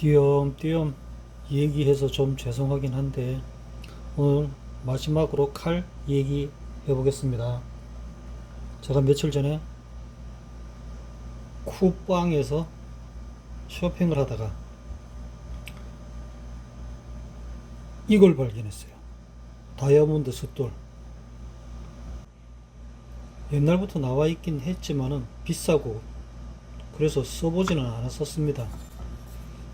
띄엄띄엄 얘기해서 좀 죄송하긴 한데 오늘 마지막으로 칼 얘기 해 보겠습니다. 제가 며칠 전에 쿠팡에서 쇼핑을 하다가 이걸 발견했어요. 다이아몬드 숫돌. 옛날부터 나와 있긴 했지만은 비싸고 그래서 써보지는 않았었습니다.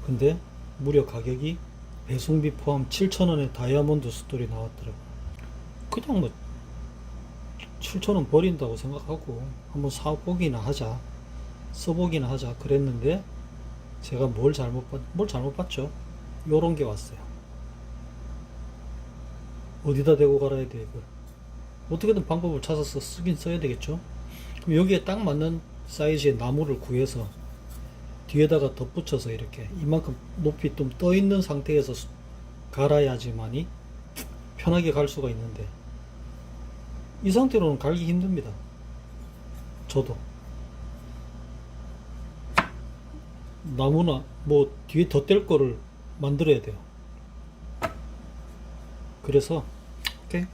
근데 무려 가격이 배송비 포함 7,000원에 다이아몬드 숫돌이 나왔더라고요. 그냥 뭐 7,000원 버린다고 생각하고 한번 사보기나 하자. 써보기나 하자. 그랬는데 제가 뭘 잘못 봤, 뭘 잘못 봤죠? 요런 게 왔어요. 어디다 대고 갈아야 돼, 이걸. 어떻게든 방법을 찾아서 쓰긴 써야 되겠죠? 그럼 여기에 딱 맞는 사이즈의 나무를 구해서 뒤에다가 덧붙여서 이렇게 이만큼 높이 좀 떠 있는 상태에서 수- 갈아야지만이 편하게 갈 수가 있는데 이 상태로는 갈기 힘듭니다. 저도 나무나 뭐 뒤에 덧댈 거를 만들어야 돼요. 그래서 오케이.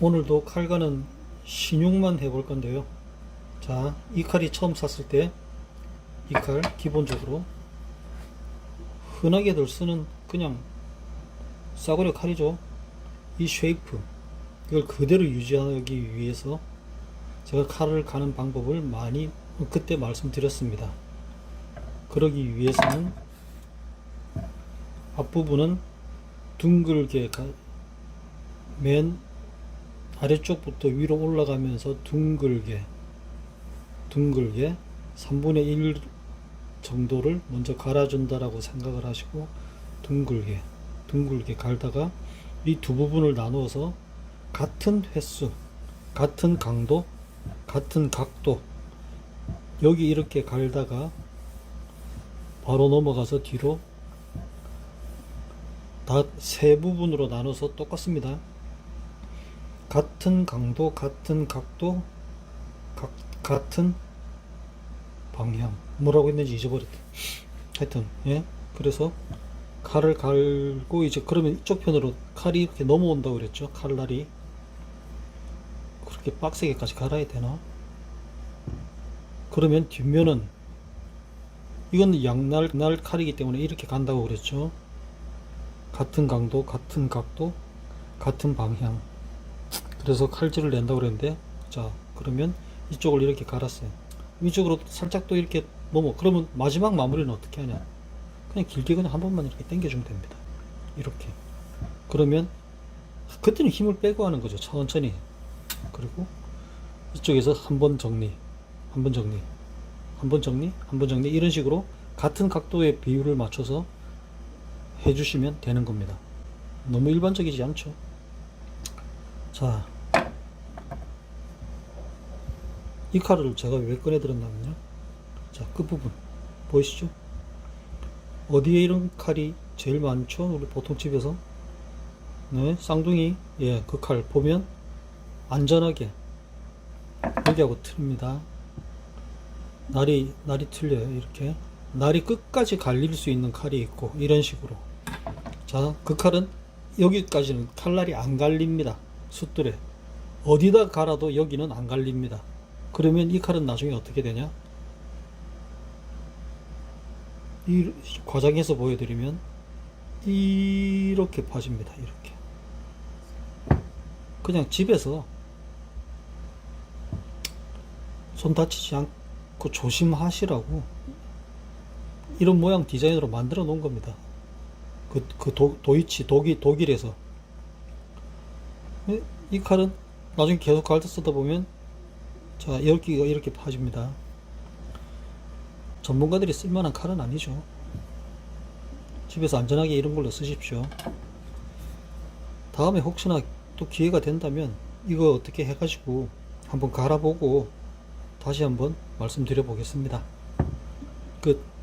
오늘도 칼과는 신용만 해볼 건데요. 자, 이 칼이 처음 샀을 때 이 칼 기본적으로 흔하게들 쓰는 그냥 싸구려 칼이죠. 이 쉐이프 이걸 그대로 유지하기 위해서 제가 칼을 가는 방법을 많이 그때 말씀드렸습니다. 그러기 위해서는 앞부분은 둥글게 가- 맨 아래쪽부터 위로 올라가면서 둥글게 둥글게 3분의 1 정도를 먼저 갈아준다라고 생각을 하시고 둥글게 둥글게 갈다가 이 두 부분을 나누어서 같은 횟수 같은 강도 같은 각도 여기 이렇게 갈다가 바로 넘어가서 뒤로 다 세 부분으로 나눠서 똑같습니다. 같은 강도, 같은 각도, 각, 같은 방향. 뭐라고 했는지 잊어버렸다. 하여튼, 예. 그래서 칼을 갈고 이제 그러면 이쪽 편으로 칼이 이렇게 넘어온다고 그랬죠. 칼날이. 그렇게 빡세게까지 갈아야 되나? 그러면 뒷면은 이건 양날 날 칼이기 때문에 이렇게 간다고 그랬죠. 같은 강도, 같은 각도, 같은 방향. 그래서 칼질을 낸다고 그랬는데, 자, 그러면 이쪽을 이렇게 갈았어요. 위쪽으로 살짝 또 이렇게 넘어. 그러면 마지막 마무리는 어떻게 하냐? 그냥 길게 그냥 한 번만 이렇게 당겨주면 됩니다. 이렇게. 그러면, 그때는 힘을 빼고 하는 거죠. 천천히. 그리고 이쪽에서 한 번 정리, 한 번 정리, 한 번 정리, 한 번 정리. 이런 식으로 같은 각도의 비율을 맞춰서 해주시면 되는 겁니다. 너무 일반적이지 않죠? 자, 이 칼을 제가 왜 꺼내드렸냐면요. 자, 끝부분. 보이시죠? 어디에 이런 칼이 제일 많죠? 우리 보통 집에서. 네, 쌍둥이. 예, 그 칼 보면 안전하게 여기하고 틀립니다. 날이, 날이 틀려요. 이렇게. 날이 끝까지 갈릴 수 있는 칼이 있고, 이런 식으로. 자, 그 칼은 여기까지는 칼날이 안 갈립니다. 숫돌에. 어디다 갈아도 여기는 안 갈립니다. 그러면 이 칼은 나중에 어떻게 되냐? 이 과장해서 보여드리면 이렇게 파집니다. 이렇게. 그냥 집에서 손 다치지 않고 조심하시라고 이런 모양 디자인으로 만들어 놓은 겁니다. 그, 그 도, 도이치, 독일, 독일에서. 이- 이 칼은 나중에 계속 갈때 쓰다 보면 자, 여기가 이렇게 파집니다. 전문가들이 쓸만한 칼은 아니죠. 집에서 안전하게 이런 걸로 쓰십시오. 다음에 혹시나 또 기회가 된다면 이거 어떻게 해가지고 한번 갈아보고 다시 한번 말씀드려 보겠습니다. 끝.